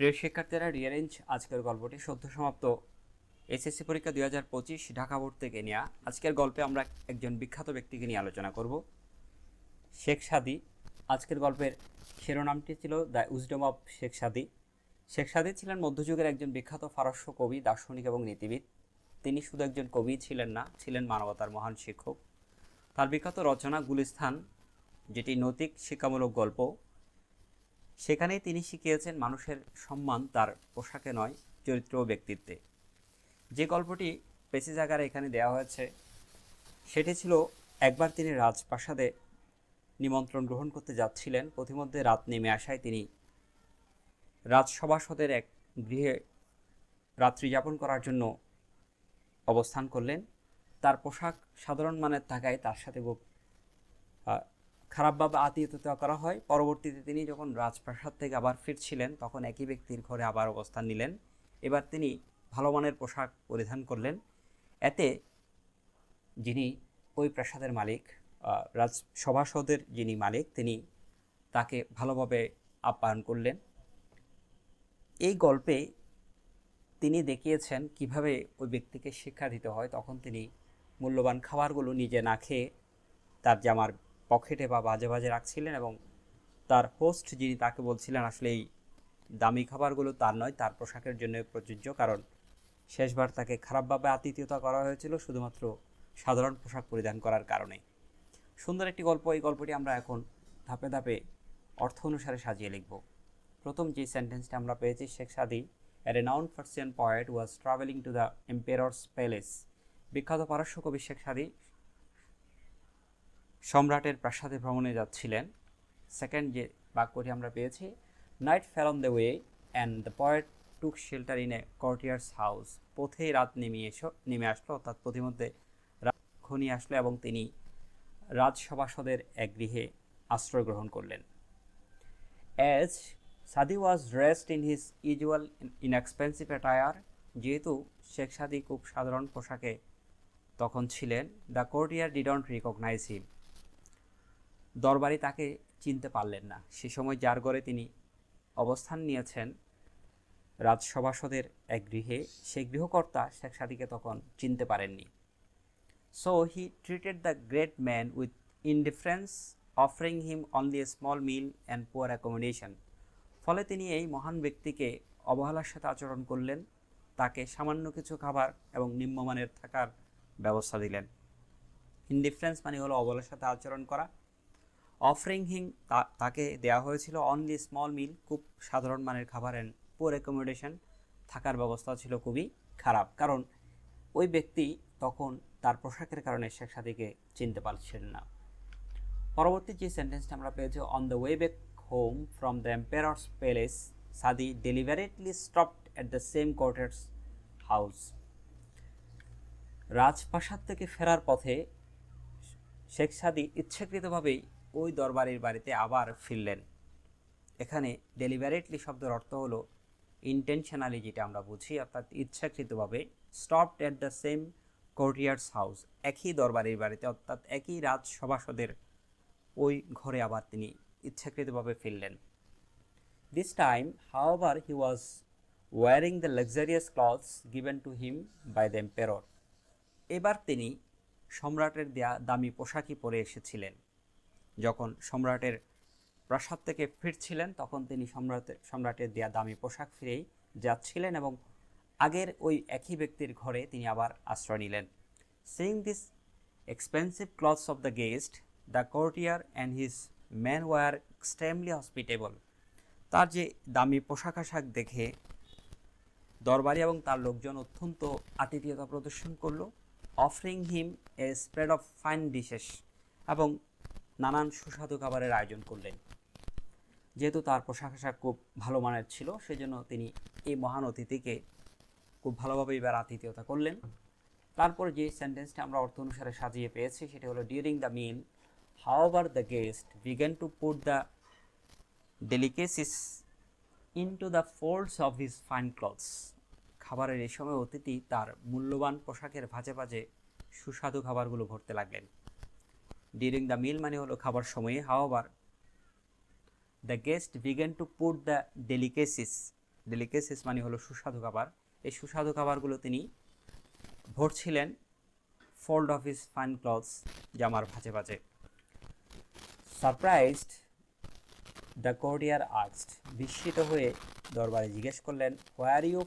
প্রিয় শিক্ষার্থীরা রিয়ারেঞ্জ আজকের গল্পটি সদ্য সমাপ্ত। এসএসসি পরীক্ষা দুই হাজার পঁচিশ ঢাকা বোর্ড থেকে নেওয়া আজকের গল্পে আমরা একজন বিখ্যাত ব্যক্তিকে নিয়ে আলোচনা করব। শেখ সাদি। আজকের গল্পের শিরোনামটি ছিল the wisdom of Sheikh Saadi Sheikh Saadi ছিলেন মধ্যযুগের একজন বিখ্যাত ফারস্য কবি, দার্শনিক এবং নীতিবিদ। তিনি শুধু একজন কবি ছিলেন না, ছিলেন মানবতার মহান শিক্ষক। তার বিখ্যাত রচনা গুলিস্থান, যেটি নৈতিক শিক্ষামূলক গল্প। সেখানেই তিনি শিখিয়েছেন মানুষের সম্মান তার পোশাকে নয়, চরিত্র ও ব্যক্তিত্বে। যে গল্পটি পেসি জায়গার এখানে দেওয়া হয়েছে, সেটি ছিল একবার তিনি রাজপ্রাসাদে নিমন্ত্রণ গ্রহণ করতে যাচ্ছিলেন, পথিমধ্যে রাত নেমে আসায় তিনি রাজসভাসদের এক গৃহে রাত্রি যাপন করার জন্য অবস্থান করলেন। তার পোশাক সাধারণ মানের থাকায় তার সাথে খারাপভাবে আতিথ্যতা করা হয়। পরবর্তীতে তিনি যখন রাজপ্রাসাদ থেকে আবার ফিরছিলেন, তখন একই ব্যক্তির ঘরে আবার অবস্থান নিলেন। এবার তিনি ভালো মানের পোশাক পরিধান করলেন। এতে যিনি ওই প্রাসাদের মালিক রাজ সভাসদের যিনি মালিক, তিনি তাকে ভালোভাবে আপ্যায়ন করলেন। এই গল্পে তিনি দেখিয়েছেন কীভাবে ওই ব্যক্তিকে শিক্ষা দিতে হয়। তখন তিনি মূল্যবান খাবারগুলো নিজে না খেয়ে তার জামার পকেটে বা বাজে বাজে রাখছিলেন এবং তার হোস্ট যিনি তাকে বলছিলেন, আসলে এই দামি খাবারগুলো তার নয়, তার পোশাকের জন্য প্রযোজ্য। কারণ শেষবার তাকে খারাপভাবে আতিথ্যতা করা হয়েছিল শুধুমাত্র সাধারণ পোশাক পরিধান করার কারণে সুন্দর একটি গল্প, এই গল্পটি আমরা এখন ধাপে ধাপে অর্থ অনুসারে সাজিয়ে লিখব। প্রথম যে সেন্টেন্সটা আমরা পেয়েছি, Sheikh Saadi a renowned Persian poet was travelling to the emperor's palace বিখ্যাত পারস্য কবি শেখ সাদি সম্রাটের প্রাসাদে ভ্রমণে যাচ্ছিলেন। সেকেন্ড যে বাক্যটি আমরা পেয়েছি night fell on the way and the poet took shelter in a courtier's house পথেই রাত নেমে এসো, নেমে আসলো, অর্থাৎ পথিমধ্যে ঘনিয়ে আসলো এবং তিনি রাজসভাসদের এক গৃহে আশ্রয় গ্রহণ করলেন। As Saadi was dressed in his usual inexpensive attire যেহেতু শেখ সাদি খুব সাধারণ পোশাকে তখন ছিলেন the courtier didn't recognise him দরবারি তাকে চিনতে পারলেন না। সে সময় যার ঘরে তিনি অবস্থান নিয়েছেন, রাজসভাসদের এক গৃহে সেই গৃহকর্তা শেখ সাদিকে তখন চিনতে পারেননি। So he treated the great man with indifference offering him only a small meal and poor accommodation ফলে তিনি এই মহান ব্যক্তিকে অবহেলার সাথে আচরণ করলেন, তাকে সামান্য কিছু খাবার এবং নিম্নমানের থাকার ব্যবস্থা দিলেন। ইনডিফারেন্স মানে হলো অবহেলার সাথে আচরণ করা। অফারিং হিম তাকে দেওয়া হয়েছিল অনলি স্মল মিল খুব সাধারণ মানের খাবার অ্যান্ড পুয়ার অ্যাকোমোডেশন থাকার ব্যবস্থা ছিল খুবই খারাপ। কারণ ওই ব্যক্তি তখন তার পোশাকের কারণে শেখ সাদিকে চিনতে পারছিলেন না। পরবর্তী যে সেন্টেন্সটা আমরা পেয়েছি on the way back home from the emperor's palace Saadi deliberately stopped at the same courtier's house রাজপ্রাসাদ থেকে ফেরার পথে শেখ সাদি ইচ্ছাকৃতভাবেই ওই দরবারের বাড়িতে আবার ফিরলেন। এখানে ডেলিভারেটলি শব্দের অর্থ হলো ইন্টেনশনালি যেটা আমরা বুঝি, অর্থাৎ ইচ্ছাকৃতভাবে stopped at the same courtier's house একই দরবারের বাড়িতে, অর্থাৎ একই রাজসভাসদের ওই ঘরে আবার তিনি ইচ্ছাকৃতভাবে ফিরলেন। This time however he was wearing the luxurious clothes given to him by the emperor এবার তিনি সম্রাটের দেয়া দামি পোশাকই পরে এসেছিলেন। যখন সম্রাটের প্রাসাদ থেকে ফিরছিলেন, তখন তিনি সম্রাটের সম্রাটের দেয়া দামি পোশাক ফিরেই যাচ্ছিলেন এবং আগের ওই একই ব্যক্তির ঘরে তিনি আবার আশ্রয় নিলেন। Seeing this expensive clothes of the guest the courtier and his man were extremely hospitable তার যে দামি পোশাক আশাক দেখে দরবারি এবং তার লোকজন অত্যন্ত আতিথেয়তা প্রদর্শন করল offering him a spread of fine dishes এবং নানান সুস্বাদু খাবারের আয়োজন করলেন। যেহেতু তার পোশাক আশাক খুব ভালো মানের ছিল, সেজন্য তিনি এই মহান অতিথিকে খুব ভালোভাবে এবার আতিথেয়তা করলেন। তারপর যে সেন্টেন্সটা আমরা অর্থ অনুসারে সাজিয়ে পেয়েছি, সেটা হলো during the meal however the guest began to put the delicacies into the folds of his fine clothes খাবারের এই সময় অতিথি তার মূল্যবান পোশাকের ভাজে ভাজে সুস্বাদু খাবারগুলো ভরতে লাগলেন। ডিউরিং দ্য মিল মানে হলো খাবার সময়ে however the guest began to put the delicacies delicacies মানে হলো সুস্বাদু খাবার। এই সুস্বাদু খাবারগুলো তিনি ভরছিলেন fold of his fine clothes জামার ভাঁজে ভাঁজে। সারপ্রাইজড দ্য কোর্ডিয়ার আর্টস বিস্মিত হয়ে দরবারে জিজ্ঞেস করলেন where you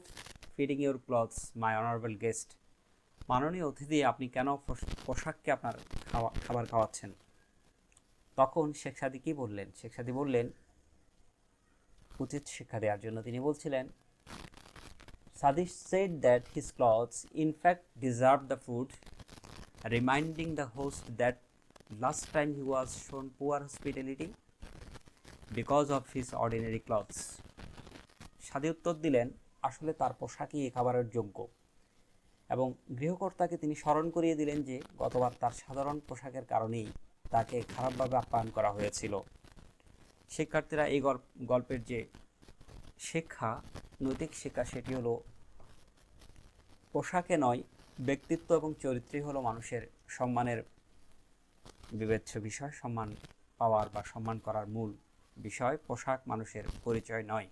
feeding your clothes my honourable guest মাননীয় অতিথি, আপনি কেন পোশ- পোশাককে আপনার খাওয়া, খাবার খাওয়াচ্ছেন। তখন শেখ সাদি কী বললেন? শেখ সাদি বললেন, উচিত শিক্ষা দেওয়ার জন্য তিনি বলছিলেন, Saadi said that his clothes in fact deserve the food reminding the host that last time he was shown poor hospitality because of his ordinary clothes Saadi উত্তর দিলেন, আসলে তার পোশাকই এই খাবারের যোগ্য। এবং গৃহকর্তাকে তিনি স্মরণ করিয়ে দিলেন যে গতবার তার সাধারণ পোশাকের কারণেই তাকে খারাপভাবে আপ্যায়ন করা হয়েছিল। শিক্ষার্থীরা এই গল্প, গল্পের যে শিক্ষা, নৈতিক শিক্ষা, সেটি হলো পোশাকে নয়, ব্যক্তিত্ব এবং চরিত্রই হলো মানুষের সম্মানের বিবেচ্য বিষয়। সম্মান পাওয়ার বা সম্মান করার মূল বিষয় পোশাক মানুষের পরিচয় নয়।